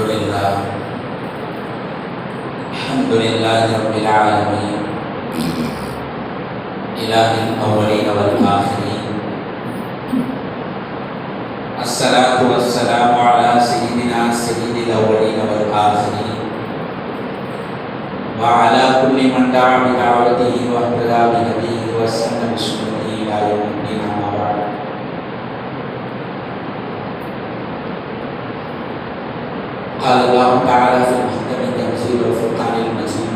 لله الحمد لله رب العالمين إله الأولين والآخرين الصلاة والسلام على سيدنا سيد الأولين والآخرين وعلى كل من دعا بدعوته واهتدى بهديه وسن بسنته إلى يوم الدين قال الله تعالى في محكم التنزيل والفرقان المجيد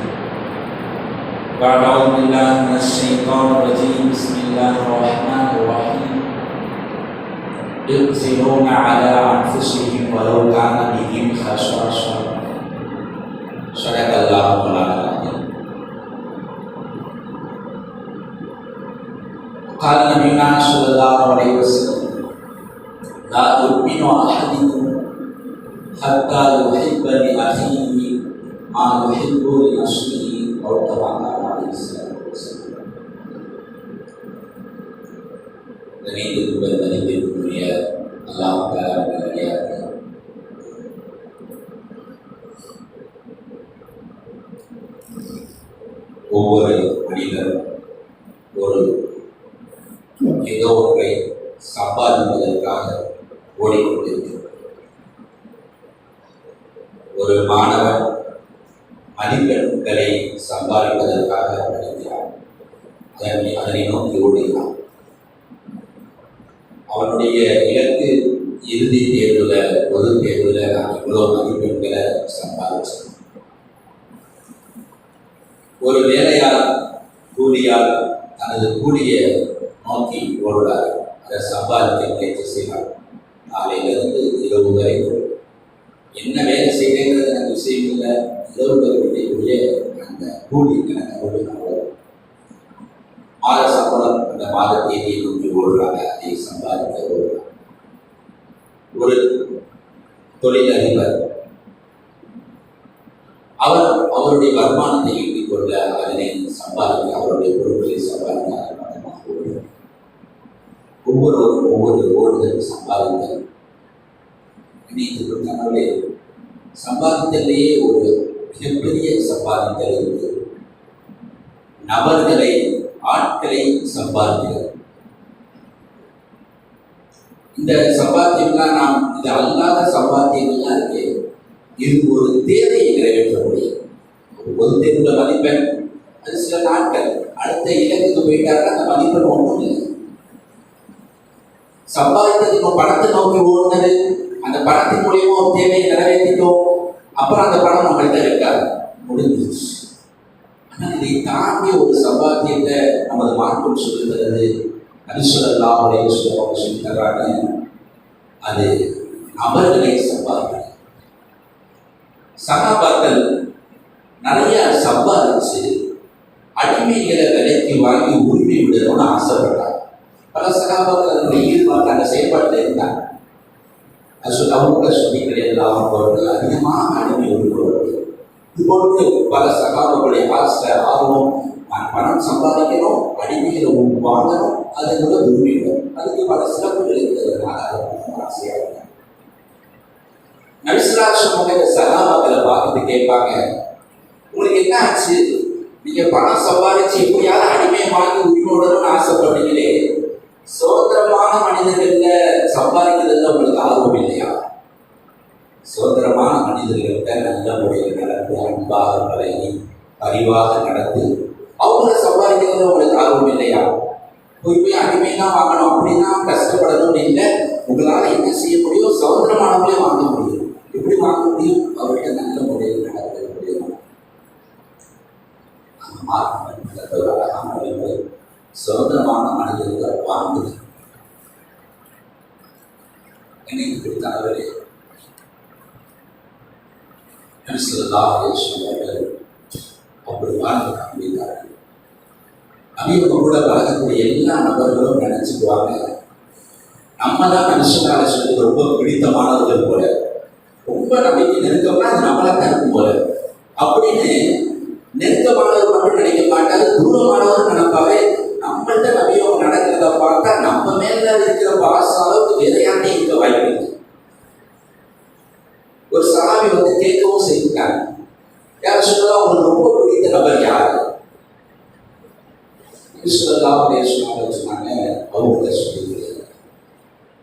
بعد أعوذ بالله من الشيطان الرجيم. بسم الله الرحمن الرحيم. يؤثرون على أنفسهم ولو كان بهم خصاصة صدق الله العظيم. قال نبينا صلى الله عليه وسلم لا يؤمن أحدكم हत्ता ஒவ்வொரு ஒரு ஏதோ ஒன்றை சம்பாதிப்பதற்காக ஒரு மாணவன் மதிப்பெண்களை சம்பாதிப்பதற்காக படிக்கிறான் அதனை அதனை நோக்கி ஓடுகிறான் அவனுடைய இலக்கு இறுதி தேர்வில் பொது தேர்வில் நான் இவ்வளோ மதிப்பெண்களை சம்பாதிச்சேன். ஒரு வேலையால் கூலியால் தனது கூலியை நோக்கி ஓடுறார் அதை சம்பாதிக்க முயற்சி செய்வார் காலையிலிருந்து இரவு வரைக்கும் என்ன வேலை செய்யறது எனக்கு விஷயம் இல்லை இரவு வரைக்கூடிய அந்த கூலி எனக்கு அவ்வளோ மாத சம்பளம் அந்த மாத தேதியை நோக்கி ஓடுறாங்க அதை சம்பாதிக்க ஓடுறாங்க ஒரு தொழிலதிபர் அவர் அவருடைய வருமானத்தை ஈட்டிக் கொள்ள அதனை சம்பாதிக்க அவருடைய பொருட்களை சம்பாதிக்க பணமாக ஓடுகிறார் ஒவ்வொருவரும் ஒவ்வொரு ஓடுதல் சம்பாதித்தல். இணைத்து சம்பாதித்தலையே ஒரு மிகப்பெரிய சம்பாதித்தல் இருக்கு. நபர்களை ஆட்களை சம்பாதிக்கிறது. இந்த சம்பாத்தியம்லாம் நாம் இது அல்லாத சம்பாத்தியங்கள்லாம் இருக்கு. இது ஒரு தேவையை நிறைவேற்ற முடியும். ஒரு பொது தேர்வுல மதிப்பெண். அது சில நாட்கள். அடுத்த இலக்குக்கு போயிட்டாருன்னா அந்த மதிப்பெண் ஒன்றும் இல்லை. சம்பாதித்தது இப்போ பணத்தை நோக்கி ஓடுனது. அந்த பணத்தின் மூலியமா ஒரு தேவையை நிறைவேற்றிட்டோம். அப்புறம் அந்த பணம் நம்மள்கிட்ட இருக்காது முடிஞ்சிருச்சு. ஆனால் இதை தாண்டிய ஒரு சம்பாத்தியத்தை நமது மாற்றம் சொல்லுகிறது. அரிசுவல்லாம் உடைய சொல்லுவாங்க சொல்லி தர்றாங்க. அது நபர்களை சம்பாதிக்கிறது சகாபாக்கள் நிறைய சம்பாதிச்சு அடிமைகளை விலைக்கு வாங்கி உரிமை விடணும்னு ஆசைப்பட்டாங்க. பல சகாபாக்கள் அதனுடைய ஈடுபாட்டு அந்த செயல்பாட்டில் இருந்தாங்க. அது சொல்ல அவங்க சொல்லிக்கிற எல்லாம் அவர்கள் அதிகமாக அடிமை உரிமைப்படுவது இது பல சகாபங்களுடைய ஆசை ஆர்வம் நான் பணம் சம்பாதிக்கணும் அடிமைகளை வாங்கணும் அது கூட விரும்பிடும் அதுக்கு பல சிறப்புகள் இருக்கிறதுனால அது ஆசையாக இருக்காங்க நபிசுலாசம் பார்த்துட்டு கேட்பாங்க உங்களுக்கு என்ன ஆச்சு? நீங்க பணம் சம்பாதிச்சு எப்படியாவது அடிமையை வாங்கி உரிமையுடனும் ஆசைப்படுறீங்களே. சுதந்திரமான மனிதர்கள்ல சம்பாதிக்கிறதுல உங்களுக்கு ஆர்வம் இல்லையா? சுதந்திரமான மனிதர்கள்ட்ட நல்ல முறையில் நடந்து அன்பாக பழகி அறிவாக நடந்து அவங்கள சம்பாதிக்கிறதுல உங்களுக்கு ஆர்வம் இல்லையா? போய் போய் அடிமையெல்லாம் வாங்கணும் அப்படின்னா கஷ்டப்படணும்னு இல்லை உங்களால் என்ன செய்ய முடியும்? சுதந்திரமானவங்களே வாங்க முடியும் எப்படி வாங்க முடியும் அவர்கிட்ட நல்ல முறையில் நடத்த முடியும் அந்த மார்க்கம் நல்ல ஒரு அழகான அமைப்பு சுதந்திரமான மனிதர்கள் வாழ்ந்தது என்னைக்கு அவர்கள் அப்படி வாழ்ந்து அப்படின்னார்கள் அபியவங்க கூட எல்லா நபர்களும் நினைச்சுக்குவாங்க நம்ம தான் மனுஷனால சொல்லி ரொம்ப பிடித்தமானவர்கள் போல. ரொம்ப நம்பிக்கை நெருக்கம்னா அது நம்மளாக இருக்கும் போல. அப்படின்னு நெருக்கமானவர் மட்டும் நினைக்க மாட்டாரு தூரமானவர் நினைப்பாவே நம்மள்கிட்ட நம்பியவங்க நடக்கிறத பார்த்தா நம்ம மேல இருக்கிற பாச அளவுக்கு வேற யாருமே இருக்க வாய்ப்பு ஒரு சாமி வந்து கேட்கவும் செய்தாங்க யார் சொல்லலாம் உங்களுக்கு ரொம்ப பிடித்த நபர் யார்? சொல்லலாம் அப்படின்னு சொன்னாங்க. அவங்கள்ட்ட சொல்லியிருக்கிறார்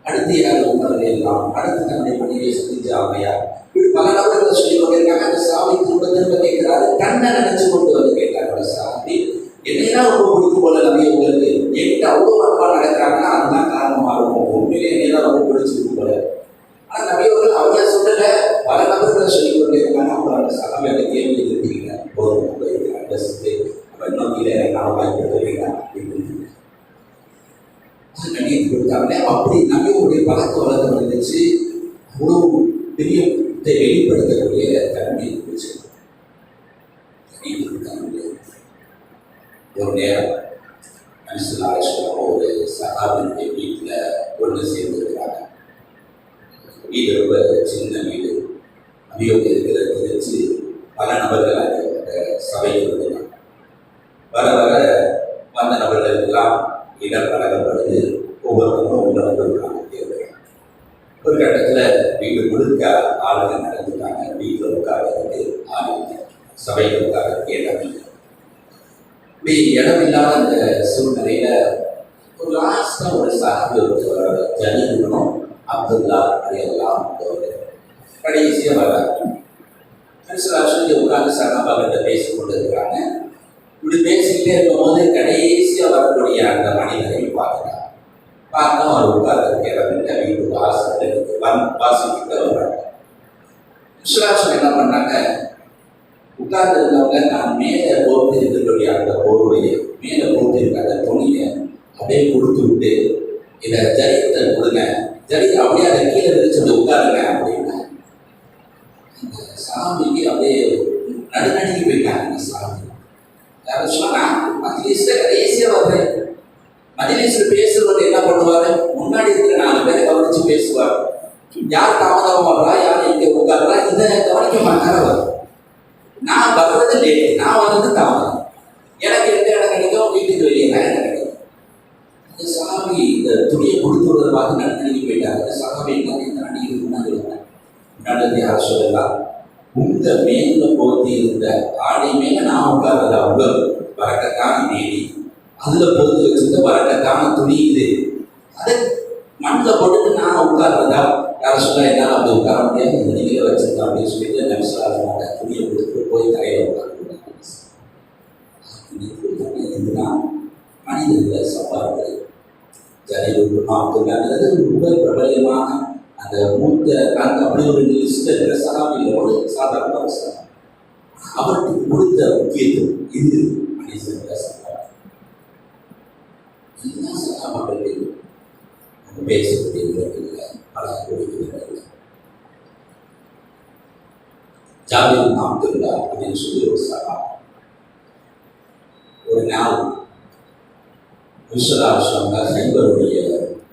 அடுத்து யார் உமர் எல்லாம்? அடுத்து தன்னுடைய பணியை செஞ்ச ஆமையார் இப்படி பல நபர்களை சொல்லி கொண்டிருக்காங்க. அந்த சாமி திரும்ப திரும்ப கேட்கிறாரு. கண்ணை நினைச்சு கொண்டு வந்து கேட்டாங்க சாமி என்னையா ரொம்ப பிடிக்கும் போல நம்பி உங்களுக்கு? என்கிட்ட அவ்வளோ அன்பா நடக்கிறாங்கன்னா அதுதான் காரணமா இருக்கும். உண்மையிலே என்னையா ரொம்ப பிடிச்சிருக்கு போல? ஆனால் நபி அவங்க சொல்லல. பல நபர்களை சொல்லி கொண்டிருக்காங்க. அப்புறம் அந்த சாமி அந்த கேள்வி இருக்கீங்க போதும் உங்களுக்கு அட்ரஸ்க்கு அப்புறம் நோக்கில நான் வாய்ப்பு தருவீங்க அப்படின்னு கண்ணியத்தை கொடுத்தாங்களே அப்படி நபியுடைய பழக்க வழக்கம் இருந்துச்சு அவ்வளவு பெரிய வெளிப்படுத்தக்கூடிய தன்மை இருந்துச்சு ஒரு நேரம் மனசில் ஒரு சகாபினுடைய வீட்டில் ஒன்று சேர்ந்துருக்கிறாங்க வீடு ரொம்ப சின்ன வீடு அபியோகம் இருக்கிற தெரிஞ்சு பல நபர்கள் அந்த சபையில் வர வர வந்த நபர்களுக்கெல்லாம் இடம் வழங்கப்படுது ஒவ்வொருத்தரும் உள்ள வந்துருக்காங்க தேவை ஒரு கட்டத்தில் வீடு முழுக்க ஆளுங்க நடந்துட்டாங்க வீட்டில் உட்கார்றதுக்கு ஆள் இல்லை சபையில் உட்கார்றதுக்கு இடம் இல்லை இப்படி இடம் இல்லாத அந்த சூழ்நிலையில ஒரு லாஸ்டா ஒரு சாஹிப் ஒருத்தவரோட ஜனீபனும் அப்துல்லா அதையெல்லாம் கடைசியாக வர்றாங்க மனுஷராட்சி உட்கார்ந்து சகாபாகிட்ட பேசிக் கொண்டு இருக்கிறாங்க இப்படி பேசிக்கிட்டே இருக்கும்போது கடைசியா வரக்கூடிய அந்த மனிதரை பார்க்குறாங்க பார்த்தா அவர் உட்கார்ந்து இடத்துல வீட்டு வாசல் இருக்கு வந் வாசிக்கிட்ட வர்றாங்க விஸ்வராசன் என்ன பண்ணாங்க? உட்கார்ந்து இருந்தவங்க நான் மேலே போட்டு இருக்கக்கூடிய அந்த பொருளைய மேலே போட்டு இருக்க அந்த துணியை அப்படியே கொடுத்து விட்டு இதை ஜரியத்தை கொடுங்க ஜரி அப்படியே அதை கீழே விரிச்சு உட்காருங்க அப்படின்னா அந்த சாமிக்கு அப்படியே நடுநடுங்கி போயிட்டாங்க அந்த சாமி. யாரும் சொன்னா மஜ்லிஸ்ல கடைசியா வர்றேன் மஜ்லிஸ்ல பேசுறவர் என்ன பண்ணுவாரு? முன்னாடி இருக்கிற நாலு பேரை கவனிச்சு பேசுவார். யார் தாமதம் வர்றா யார் இங்கே உட்கார்றா இதை கவனிக்க மாட்டார் அவர். நான் வர்றது நான் வர்றது தாமதம் எனக்கு எந்த இடம் கிடைக்கும் வீட்டுக்கு வெளியே தான் இடம் கிடைக்கும் இந்த சாமி இந்த துணியை கொடுத்து விடுறத பார்த்து நடுநடுங்கி போயிட்டாங்க இந்த சாமி எல்லாம் இந்த நடிகை முன்னாடி நல்லது யார் சொல்லலாம். உங்க மேல போத்தி இருந்த ஆடை மேல நான் உட்கார்றது? அவ்வளோ வரக்கத்தான மேடி அதுல பொறுத்து வச்சிருந்த வரக்கத்தான துணி இது. அதை மண்ணில் போட்டுட்டு நான் உட்கார்றதா? யார் சொல்ல என்னால் அப்படி உட்கார முடியாது இந்த நிலையில வச்சிருக்கேன் அப்படின்னு சொல்லிட்டு நபிசுலாசனோட துணியை கொடுத்துட்டு போய் தரையில உட்காந்து இதுதான் மனிதர்களை சம்பாதிக்கிறது. ஜனவரி நாற்பது ரொம்ப பிரபலியமான அந்த மூத்த அந்த அப்படி ஒரு லிஸ்ட் இருக்கிற சகாபியில் ஒரு சாதாரண ஒரு சகாபி அவருக்கு கொடுத்த முக்கியத்துவம் இது மனிதர்களை சம்பாதிக்கிறது. எல்லா சகாபாக்களையும் பேசக்கூடிய விதத்தில் விதத்தில் ஜாபிர் நாப்துல்லா அப்படின்னு சொல்லி ஒரு சகா ஒரு நாள் விஸ்வராஷ்டிரங்க சைபருடைய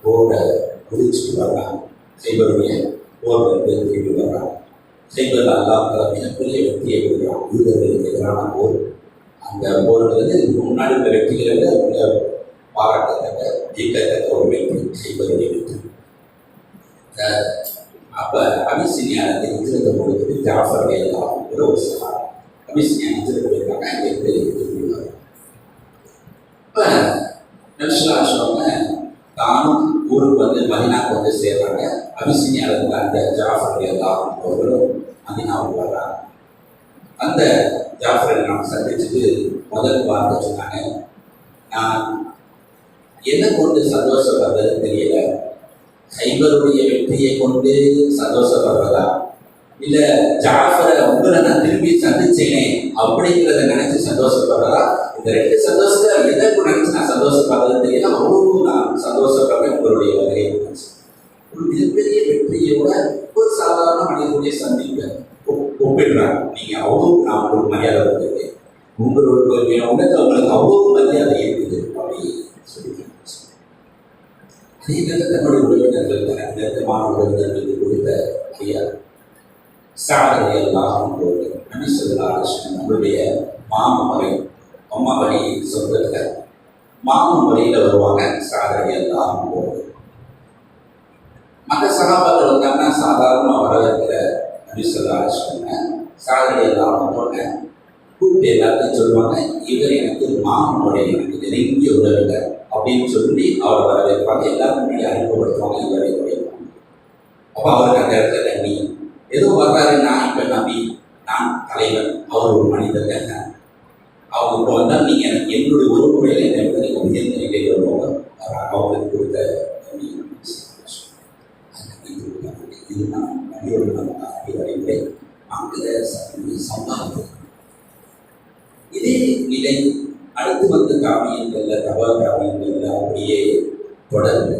போரை குதிச்சுட்டு வர்றாங்க. சைபருடைய போரில் திரும்பி வர்றாங்க. சைபர் அல்லாஹ் மிகப்பெரிய வெற்றியை கொடுக்குறான் யூதர்களுக்கு எதிரான போர். அந்த போர்ன்றது இதுக்கு முன்னாடி இந்த வெற்றிகளை பாராட்டத்தக்க ஒரு வெற்றி சைபருடைய வெற்றி. அப்போ அபிசினியானத்தை இதிரத்தை கொடுத்துட்டு ஜாஃபர் எல்லாம் ஒரு சகா அபிசினியா இதிரத்தை போயிருக்காங்க அங்கேருந்து திரும்பி வர்றாங்க இப்போ நபிசுல்லாசவங்க தானும் ஊருக்கு வந்து மதினாவுக்கு வந்து சேர்றாங்க அபிசினியாவில் இருந்த அந்த ஜாஃபர் எல்லாம் மதினாவுக்கு வர்றாங்க அந்த ஜாஃபரை நாம் சந்திச்சுட்டு முதல் வார்த்தை சொன்னாங்க நான் என்ன கொண்டு சந்தோஷப்படுறது தெரியல ஹைபருடைய வெற்றியை கொண்டு சந்தோஷப்படுறதா? இல்ல ஜாஃபரை உங்களை நான் திரும்பி சந்திச்சேனே அப்படிங்கிறத நினைச்சு சந்தோஷப்படுறதா? இந்த ரெண்டு சந்தோஷத்தை எதை நினைச்சு நான் சந்தோஷப்படுறது தெரியல. அவ்வளவு நான் சந்தோஷப்படுறேன் உங்களுடைய வகையை நினைச்சு. ஒரு மிகப்பெரிய வெற்றியோட ஒரு சாதாரண மனிதனுடைய சந்திப்பை ஒப்பிடுறாங்க. நீங்க அவ்வளவு நான் உங்களுக்கு மரியாதை கொடுத்துருக்கேன். உங்களுடைய உடனே உங்களுக்கு அவ்வளவு மரியாதை இருக்குது அப்படி சொல்லி அதே நேரத்தில் தன்னுடைய உறவினர்கள் தனக்கு நெருக்கமான உறவினர்களுக்கு கொடுத்த ஐயா சாதனை எல்லாம் நபிசல்லாசன் நம்மளுடைய மாமமரை அம்மா வழி சொந்தத்தில் மாமன் வழியில் வருவாங்க சாதனை எல்லாம் மற்ற சகாபாக்கள் வந்தாங்கன்னா சாதாரணமாக வரவேற்கிற நபிசல்லாசன் சாதனை எல்லாம் கூப்பிட்டு எல்லாத்தையும் சொல்லுவாங்க இவர் எனக்கு மாமனுடைய எனக்கு நெருங்கிய உறவினர். அப்படின்னு சொல்லி அவரை வரவேற்பாங்க எல்லாரும் முன்னாடி அறிமுகப்படுத்துவாங்க இவரை வரவேற்பாங்க அப்போ அவருக்கு அந்த இடத்துல தண்ணி. ஏதோ வர்றாரு நான் இப்போ நம்பி நான் தலைவர் அவர் ஒரு மனிதர் தானே. அவங்க இப்போ வந்தால் நீங்கள் எனக்கு என்னுடைய ஒரு முறையில் என்னை இடத்துல நீங்கள் உயர்ந்த நிலையில் வருவாங்க அவங்களுக்கு கொடுத்த தண்ணி. இதுதான் நபியோடு நம்ம அறிவுரை ஆங்கில சக்தி இதே நிலை அடுத்து வந்து காவியங்கள்ல தவ காவியங்கள்ல அப்படியே தொடர்ந்து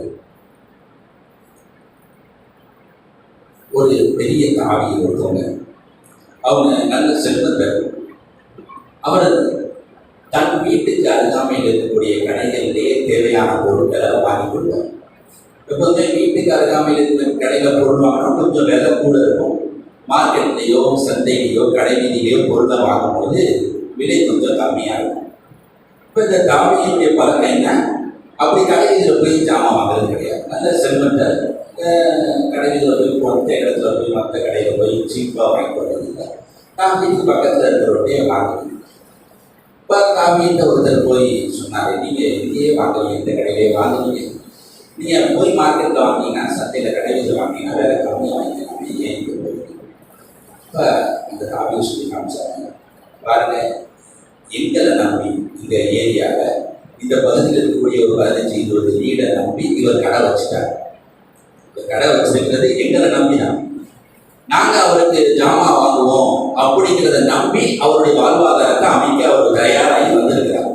ஒரு பெரிய காவி ஒருத்தவங்க. அவங்க நல்ல செல்வந்தர். அவர் தன் வீட்டுக்கு அருகாமையில் இருக்கக்கூடிய கடைகளிலேயே தேவையான பொருட்களை வாங்கி கொள்வார் எப்போதுமே வீட்டுக்கு அருகாமையில் இருக்கிற கடையில் பொருள் வாங்கினா கொஞ்சம் விலை கூட இருக்கும். மார்க்கெட்லேயோ சந்தையிலேயோ கடை வீதியிலேயோ பொருளை வாங்கும்போது விலை கொஞ்சம் கம்மியாக இருக்கும். இப்போ இந்த காவியினுடைய பலன் என்ன? அப்படி கடைவீதியில் போய் ஜாமான் வாங்குறது கிடையாது. நல்ல செல்வந்தர். கடையில் போய் மொத்த இடத்துல போய் மற்ற கடையில் போய் சீப்பாக வாங்கி போடுறது நான் வீட்டுக்கு பக்கத்தில் இருக்கிறவருடைய வாங்கினேன் இப்போ நான் வீட்டில் ஒருத்தர் போய் சொன்னார் நீங்கள் இங்கேயே வாங்குறீங்க இந்த கடையிலே வாங்குறீங்க நீங்கள் போய் மார்க்கெட்டில் வாங்கினீங்கன்னா சந்தையில் கடையில் வாங்கினீங்கன்னா வேலை கம்மியாக வாங்கிக்கலாம் ஏன் இங்கே போய் இப்போ அந்த காவியை சொல்லி காமிச்சாங்க பாருங்கள் எங்களை நம்பி? இந்த ஏரியாவில் இந்த பகுதியில் இருக்கக்கூடிய ஒரு பதினஞ்சு இருபது வீடை நம்பி இவர் கடை வச்சுட்டார். கடை வச்சிருக்கிறது எங்களை நம்பி தான் நாங்கள் அவருக்கு ஜாமான் வாங்குவோம் அப்படிங்கிறத நம்பி அவருடைய வாழ்வாதாரத்தை அமைக்க அவர் தயாராகி வந்திருக்கிறார்.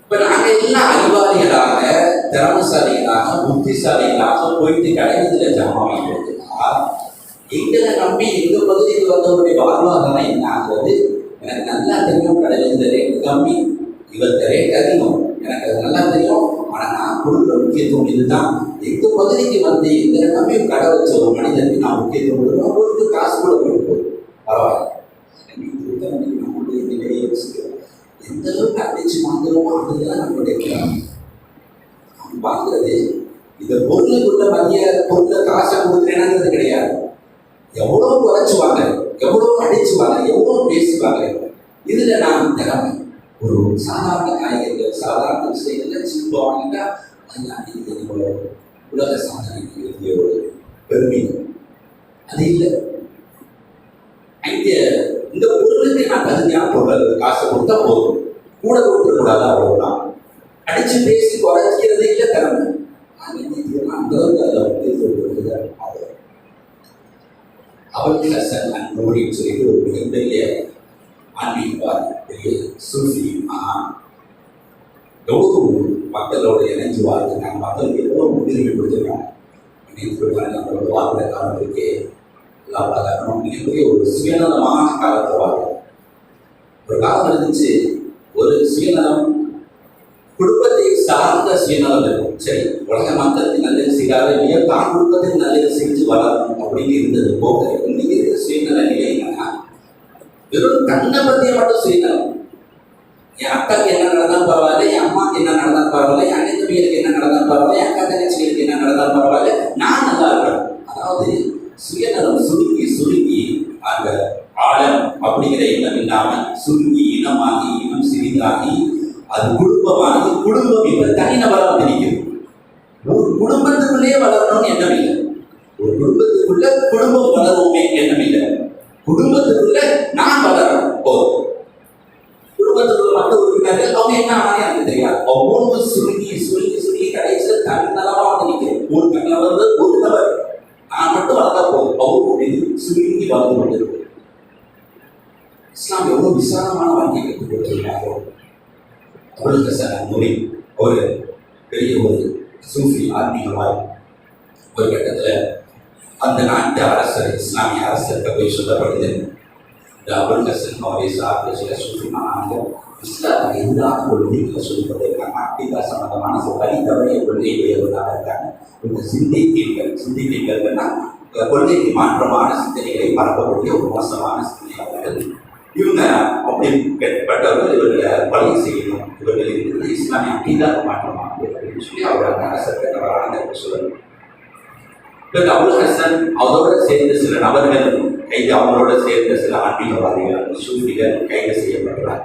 இப்போ நாங்கள் எல்லாம் அறிவாளிகளாக திறமசாலிகளாக புத்திசாலிகளாக போயிட்டு கடைவதில் ஜாமான் வாங்கிட்டு எங்களை நம்பி எங்க பகுதிக்கு வந்தவருடைய வாழ்வாதாரம் என்ன ஆகுறது எனக்கு நல்லா தெரியும் கடையில் இந்த ரேட் கம்மி இவர்த்த ரேட் அதிகம். எனக்கு அது நல்லா தெரியும். ஆனால் நான் கொடுக்குற முக்கியத்துவம் இதுதான். எங்க பகுதியில் வந்து எங்களை நம்பி கடை வச்ச ஒரு மனிதனுக்கு நான் முக்கியத்துவம் கொடுக்கணும் அவருக்கு காசு கூட கொடுப்போம் பரவாயில்ல எனக்கு இது தான் நம்மளுடைய நிலையை யோசிக்கிறோம் எந்த அளவுக்கு அடிச்சு வாங்குறோமோ அதுதான் நம்மளுடைய திறமை. அவன் வாங்குறது இந்த பொருளுக்குள்ள மதிய பொருளை காசை கொடுக்குறேனாங்கிறது கிடையாது எவ்வளோ குறைச்சுவாங்க எவ்வளோ அடிச்சுவாங்க எவ்வளோ பேசுவாங்க இதுல நான் திறமை ஒரு சாதாரண காய்கறிகள் சாதாரண விஷயங்கள்ல சின்ன வாங்கிட்டா அது அன்னைக்கு என்னோட உலக சாதனைக்கு இருந்த ஒரு பெருமை அது இல்லை அங்கே இந்த பொருளுக்கு நான் தகுதியான பொருள் காசு கொடுத்தா போதும். கூட கொடுத்துடக்கூடாது அவ்வளவுதான் அடிச்சு பேசி குறைக்கிறது இல்லை திறமை. அன்னைக்கு அந்த அளவுக்கு அதை. முக்கியத்துவம் அவள் ஹசன் அன்போடின்னு சொல்லிட்டு ஒரு மிகப்பெரிய ஆன்மீகவாதி பெரிய சூஃபி மகான் எவ்வளோ மக்களோட இணைஞ்சு வாழ்ந்துருக்காங்க மக்களுக்கு எவ்வளோ முன்னுரிமை கொடுத்துருக்காங்க. நம்மளோட இருக்கே எல்லாம் மிகப்பெரிய ஒரு சுயநலமான காலத்தை வாழ்க்கை. ஒரு காலம் இருந்துச்சு ஒரு சுயநலம் குடும்பத்தை சார்ந்த சுயநலம் இருக்கும் சரி உலக மக்களுக்கு நல்லது செய்யாத இல்லையோ தான் குடும்பத்துக்கு நல்லது செஞ்சு வளரணும் அப்படின்னு இருந்தது போக இன்னைக்கு இருக்கிற சுயநல நிலை என்னன்னா வெறும் தன்னை பற்றிய மட்டும் சுயநலம். என் அக்காக்கு என்ன நடந்தாலும் பரவாயில்ல என் அம்மாக்கு என்ன நடந்தாலும் பரவாயில்ல என் அண்ணன் தம்பிகளுக்கு என்ன நடந்தாலும் பரவாயில்ல என் அக்கா தங்கச்சிகளுக்கு என்ன நடந்தாலும் பரவாயில்ல. நான் நல்லா இருக்கேன் அதாவது சுயநலம் சுருங்கி சுருங்கி அந்த ஆழம் அப்படிங்கிற எண்ணம் இல்லாமல் சுருங்கி இனமாகி இனம் சிறிதாகி அது குடும்பமானது குடும்பம் இப்ப தனிநபராக வந்து ஒரு குடும்பத்துக்குள்ளே வளரணும்னு எண்ணம் இல்லை. ஒரு குடும்பத்துக்குள்ள குடும்பம் வளருவோமே எண்ணம் இல்லை. குடும்பத்துக்குள்ள நான் வளரணும் போதும் குடும்பத்துக்குள்ள மற்ற உறுப்பினர்கள் அவங்க என்ன ஆனாலும் எனக்கு தெரியாது ஒவ்வொரு சுருங்கி சுருங்கி சுருங்கி கடைசியில் தனிநலமா வந்து நிற்கிறேன் ஒரு தனிநபர் ஒரு நபர் நான் மட்டும் வளர்ந்தா போதும் அவங்க சுருங்கி வளர்ந்து கொண்டிருக்கும் இஸ்லாம் எவ்வளவு விசாலமான வாழ்க்கை கற்றுக் கொடுத்திருக்காரோ அபுல் ஹசன் நூரி ஒரு பெரிய ஒரு சூஃபி ஆத்மீகவாதி ஒரு கட்டத்தில் அந்த நாட்டு அரசர் இஸ்லாமிய அரசர்கிட்ட போய் சொல்லப்படுது டபுள் டசன் ஹசன் பேசுகிற சார்ந்த சில சூஃபி இஸ்லாம் எதிரான கொள்கைகளை சொல்லிக் கொண்டிருக்காங்க அக்கிதா சம்பந்தமான சில வழி தவறிய கொள்கை உடையவர்களாக இருக்காங்க. இந்த சிந்திக்கீர்கள் சிந்திக்கீர்கள்னா கொள்கைக்கு மாற்றமான சிந்தனைகளை பரப்பக்கூடிய ஒரு மோசமான சிந்தனையாளர்கள் இவங்க அப்படி கேட்கப்பட்டவர்கள் இவர்களை கொலை செய்யணும் இவர்கள் இருக்கிறது இஸ்லாமிய அக்கீதாக மாற்றமானது அப்படின்னு சொல்லி அவர்கள் அந்த அரசர் தவறான சொல்லணும் இப்போ அபுல் ஹசன் அவரோட சேர்ந்த சில நபர்கள் கைது அவங்களோட சேர்ந்த சில ஆன்மீகவாதிகள் சூஃபிகள் கைது செய்யப்பட்டார்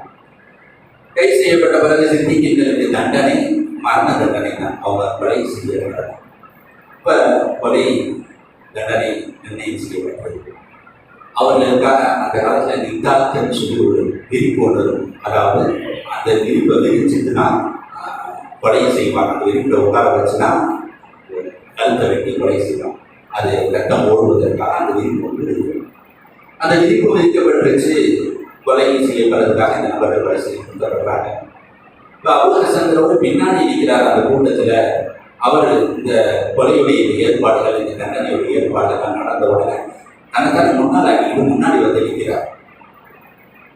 கைது செய்யப்பட்ட பிறகு சித்திகளுக்கு தண்டனை மரண தண்டனை தான். அவங்க கொலை செய்யப்பட்டார் இப்போ கொலை தண்டனை நிர்ணயம் செய்யப்பட்டது. அவர்களுக்காக அந்த காலத்தில் நித்தாத்தன்னு சொல்லி ஒரு விரிப்பு ஒன்று அதாவது அந்த விரிப்பை விரிச்சுட்டுனா கொலை செய்வாங்க. அந்த விரிப்பில் உட்கார வச்சுனா கழுத்தை வெட்டி கொலை செய்வாங்க. அது ரத்தம் ஓடுவதற்காக அந்த விரிப்பு ஒன்று இருக்கும். அந்த விரிப்பு விரிக்கப்பட்டுருச்சு கொலை செய்யப்படுறதுக்காக இந்த நபர்கள் கொலை செய்யப்படுறாங்க இப்போ அபுல சந்திரவோடு பின்னாடி இருக்கிறார் அந்த கூட்டத்தில். அவர் இந்த கொலையுடைய ஏற்பாடுகள் இந்த தண்டனையுடைய ஏற்பாடுகள் நடந்த உடனே தனக்கான முன்னால் ஆக்கிட்டு முன்னாடி வந்து நிற்கிறார்.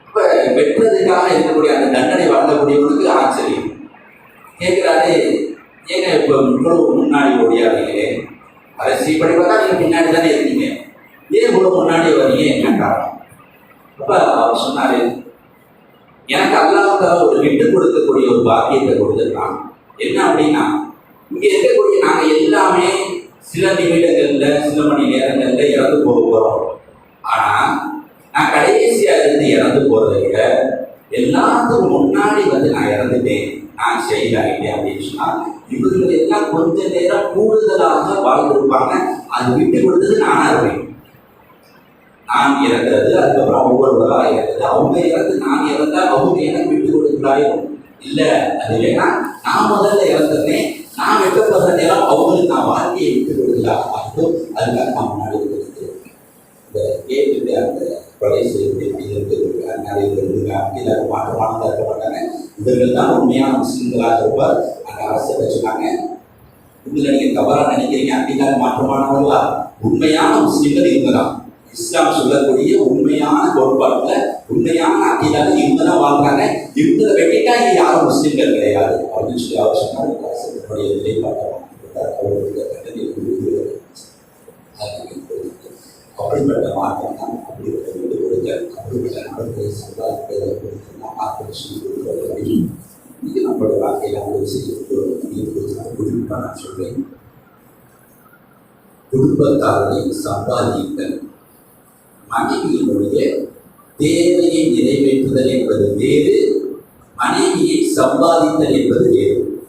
இப்போ வெட்டுறதுக்காக இருக்கக்கூடிய அந்த தண்டனை வழங்கக்கூடியவனுக்கு ஆச்சரியம். கேட்குறாரு ஏங்க இப்போ இவ்வளவு முன்னாடி ஓடியாதீங்களே? அரசியல் படிப்பதா நீங்கள் பின்னாடி தானே இருக்கீங்க? ஏன் கூட முன்னாடி வரீங்க என்ன காரணம் அப்ப அவர் சொன்னாரு எனக்கு அல்லாத ஒரு விட்டு கொடுக்கக்கூடிய ஒரு பாக்கியத்தை கொடுத்துருக்கான். என்ன அப்படின்னா இங்க இருக்கக்கூடிய நாங்க எல்லாமே சில நிமிடங்கள்ல சில மணி நேரங்கள்ல இறந்து போக போறோம். ஆனா நான் கடைசியா இருந்து இறந்து போறதை விட எல்லாத்துக்கும் முன்னாடி வந்து நான் இறந்துட்டேன் நான் செயல் ஆகிட்டேன் அப்படின்னு சொன்னா இவர்கள் எல்லாம் கொஞ்ச நேரம் கூடுதலாக வாழ்ந்திருப்பாங்க. அது விட்டு கொடுத்தது நானா இருப்பேன் நான் இறந்தது அதுக்கப்புறம் ஒவ்வொருவராக இறந்தது. அவங்க இறந்து நான் இறந்தா அவங்க எனக்கு விட்டு கொடுக்கிறாயோ இல்ல அது வேணா நான் முதல்ல இறந்துட்டேன் நான் வெட்டப்படுற நேரம் அவங்களுக்கு நான் வாழ்க்கையை விட்டு கொடுக்கலாம். அப்போ அதுக்காக நாம் முன்னாடி கொடுத்துருக்கேன் இந்த கேட்டுட்டு அந்த கொலை செய்வது எப்படி இருக்குது நிறைய பேர் இருக்காங்க மாற்றமானதாக இருக்க மாட்டாங்க இவர்கள் தான் உண்மையான முஸ்லிம்களாக இருப்பார். அந்த அரசை சொன்னாங்க? உங்களை நீங்கள் தவறாக நினைக்கிறீங்க அப்படின்னா மாற்றமானவர்களா உண்மையான முஸ்லிம்கள் இவங்கதான். இஸ்லாம் சொல்லக்கூடிய உண்மையான கோட்பாட்டுல உண்மையான அக்கீதால இவங்க தான் வாழ்றாங்க. இவங்களை வெட்டிட்டா இங்க யாரும் முஸ்லீம்கள் கிடையாது. அப்படின்னு சொல்லி அவர் சொன்னார். அரசனுடைய நிலைப்பாட்டை அப்படிப்பட்ட மாற்றம் தான் அப்படிப்பட்ட வீடு கொடுக்க அப்படிப்பட்ட நடத்தை சமுதாயத்தை கொடுக்க மாற்றம் சொல்லி கொடுக்கிறது இது நம்மளோட வாழ்க்கையில் அவ்வளவு குறிப்பாக நான் சொல்றேன். குடும்பத்தாரை சம்பாதித்தல் மனைவியினுடைய தேவையை நிறைவேற்றுதல் என்பது வேறு மனைவியை சம்பாதித்தல் என்பது வேறு.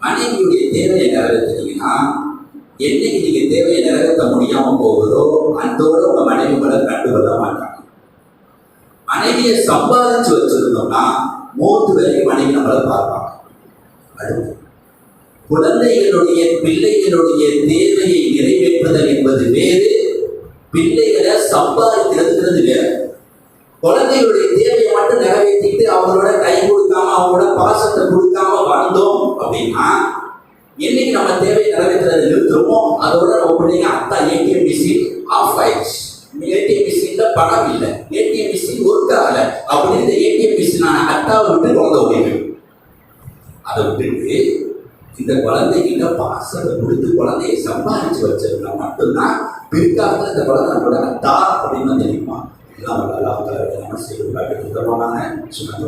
மனைவியுடைய தேவையை நிறைவேற்றினீங்கன்னா என்னைக்கு நீங்க தேவையை நிறைவேற்ற முடியாம போகுதோ அந்தோட உங்க மனைவி மேல கண்டு கொள்ள மாட்டாங்க. மனைவியை சம்பாதிச்சு வச்சிருந்தோம்னா மூத்து வரைக்கும் மனைவி நம்மளை பார்ப்பாங்க. அடுத்து குழந்தைகளுடைய பிள்ளைகளுடைய தேவையை நிறைவேற்றுதல் என்பது வேறு பிள்ளைகளை சம்பாதிக்கிறதுங்கிறது வேறு குழந்தைகளுடைய தேவையை மட்டும் நிறைவேற்றிட்டு அவங்களோட கை கொடுக்காம அவங்களோட பாசத்தை கொடுக்காம வாழ்ந்தோம் அப்படின்னா என்னைக்கு நம்ம தேவையை நிறைவேற்றுறதை நிறுத்துறோமோ அதோட நம்ம பிள்ளைங்க அத்தா ஏடிஎம் மிஷின் ஆஃப் ஆயிடுச்சு. ஏடிஎம் மிஷின்ல பணம் இல்லை. ஏடிஎம் மிஷின் ஒர்க் ஆகல. அப்படின்னு இந்த ஏடிஎம் மிஷினான அத்தாவை விட்டு குழந்தை ஓடிடும் அதை விட்டுட்டு இந்த குழந்தைகிட்ட பாசத்தை கொடுத்து குழந்தையை சம்பாதிச்சு வச்சிருந்தா மட்டும்தான் பிற்காலத்தில் இந்த குழந்தை நம்மளோட தா அப்படின்னு வந்து நிற்பான் எல்லாம் அல்லாஹ் நம்ம செய்து காட்டி சுத்தமான சுமந்து